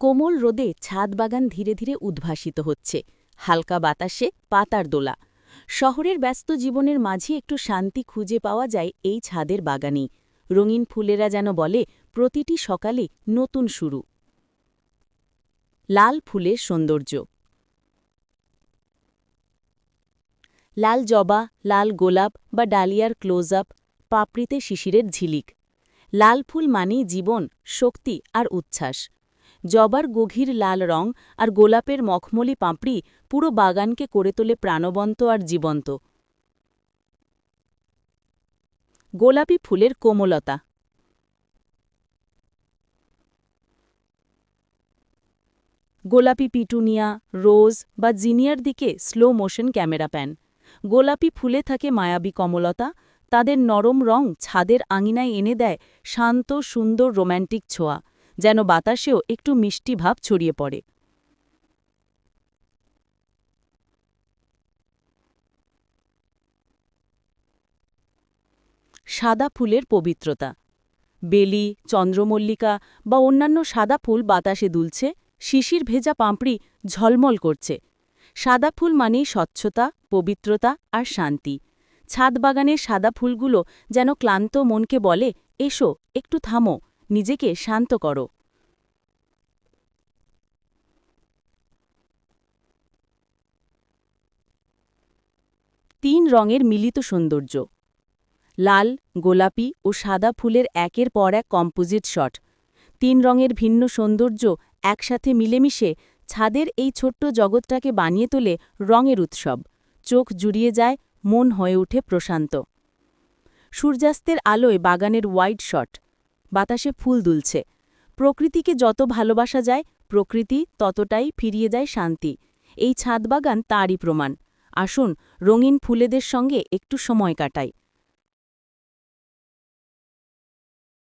কোমল রোদে ছাদ বাগান ধীরে ধীরে উদ্ভাসিত হচ্ছে। হালকা বাতাসে পাতার দোলা। শহরের ব্যস্ত জীবনের মাঝে একটু শান্তি খুঁজে পাওয়া যায় এই ছাদের বাগানেই। রঙিন ফুলেরা যেন বলে, প্রতিটি সকালে নতুন শুরু। লাল ফুলের সৌন্দর্য। লাল জবা, লাল গোলাপ বা ডালিয়ার ক্লোজ আপ পাপড়িতে শিশিরের ঝিলিক। লাল ফুল মানেই জীবন, শক্তি আর উচ্ছ্বাস। জবার গভীর লাল রং আর গোলাপের মখমলি পাঁপড়ি পুরো বাগানকে করে তোলে প্রাণবন্ত আর জীবন্ত। গোলাপি ফুলের কোমলতা। গোলাপি পিটুনিয়া, রোজ বা জিনিয়ার দিকে স্লো মোশন ক্যামেরা প্যান। গোলাপি ফুলে থাকে মায়াবী কমলতা, তাদের নরম রং ছাদের আঙিনায় এনে দেয় শান্ত, সুন্দর রোম্যান্টিক ছোঁয়া। যেন বাতাসেও একটু মিষ্টি ভাব ছড়িয়ে পড়ে। সাদা ফুলের পবিত্রতা। বেলি, চন্দ্রমল্লিকা বা অন্যান্য সাদা ফুল বাতাসে দুলছে, শিশির ভেজা পাঁপড়ি ঝলমল করছে। সাদা ফুল মানেই স্বচ্ছতা, পবিত্রতা আর শান্তি। ছাদ বাগানের সাদা ফুলগুলো যেন ক্লান্ত মনকে বলে, এসো, একটু থামো। নিজেকে শান্ত করো। তিন রঙের মিলিত সৌন্দর্য। লাল, গোলাপি ও সাদা ফুলের একের পর এক কম্পোজিট শট। তিন রঙের ভিন্ন সৌন্দর্য একসাথে মিলেমিশে ছাদের এই ছোট্ট জগৎটাকে বানিয়ে তোলে রঙের উৎসব। চোখ জুড়িয়ে যায়, মন হয়ে ওঠে প্রশান্ত। সূর্যাস্তের আলোয় বাগানের হোয়াইট শট। বাতাসে ফুল দুলছে। প্রকৃতিকে যত ভালোবাসা যায়, প্রকৃতি ততটাই ফিরিয়ে যায় শান্তি। এই ছাদ বাগান তারই প্রমাণ। আসুন, রঙিন ফুলেদের সঙ্গে একটু সময় কাটাই।